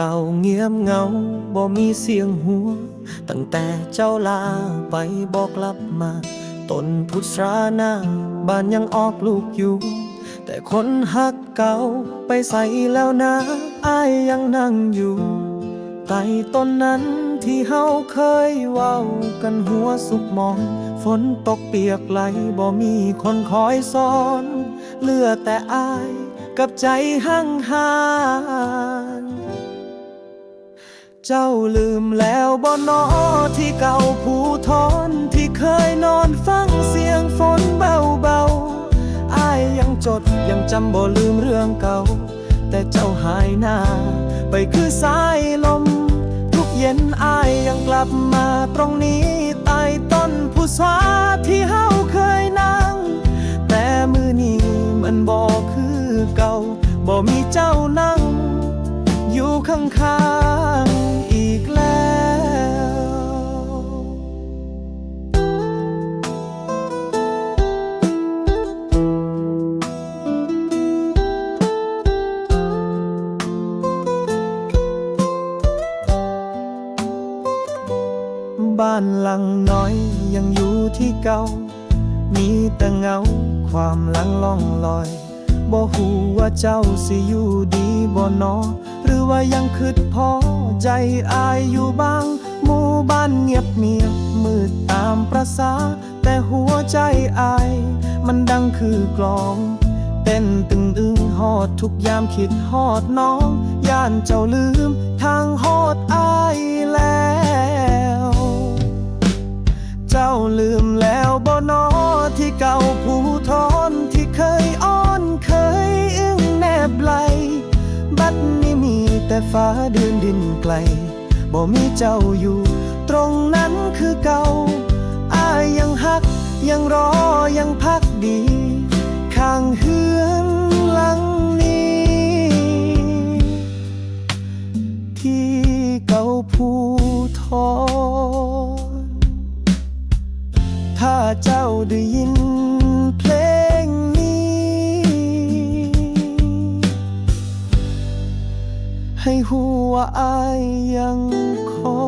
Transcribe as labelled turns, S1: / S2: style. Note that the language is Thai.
S1: เก่าเงียบเงาบ่มีเสียงหัว ตั้งแต่เจ้าลาไปบอกกลับมา ต้นพุทราหน้าบ้านยังออกลูกอยู่ แต่คนหักเก่าไปใส่แล้วนะอายยังนั่งอยู่ใต้ต้นนั้นที่เฮาเคยเว้ากันหัวสุกมอง ฝนตกเปียกไหลบ่มีคนคอยสอนเหลือแต่อายกับใจห่างห่าง เจ้าลืมแล้วบ่นอที่เก่าผู้ทอนที่เคยนอนฟังเสียงฝนเบาๆอายยังจดยังจำบ่ลืมเรื่องเก่า แต่เจ้าหายหน้า ไปคือสายลม ทุกเย็นอายยังกลับมาตรงนี้ใต้ต้นผู้สาที่เฮาเคยนั่ง แต่มือนี้มันบ่คือเก่าบ่มีเจ้านั่ง อยู่ข้างๆ บ้านหลังน้อยยังอยู่ที่เก่า มีแต่เงาความหลังล่องลอย บ่ฮู้ว่าเจ้าสิอยู่ดีบ่นอ หรือว่ายังคิดพอใจอายอยู่บ้าง หมู่บ้านเงียบเมียบมืดตามประสาแต่หัวใจอาย มันดังคือกลองเต้นตึงอึงฮอดทุกยามคิดฮอดน้อง ย่านเจ้าลืมทางฮอ เก่าผู้ทอนที่เคยอ้อนเคยอึ้งแนบไหล บัดนี้มีแต่ฟ้าเดือนดินไกล บ่มีเจ้าอยู่ ตรงนั้นคือเก่าอายยังฮัก ยังรอยังพักดี ข้างเฮือนหลังนี้ ที่เก่าผู้ทอน ถ้าเจ้าได้ยินเพลงนี้ ให้หัวาอายยังคอ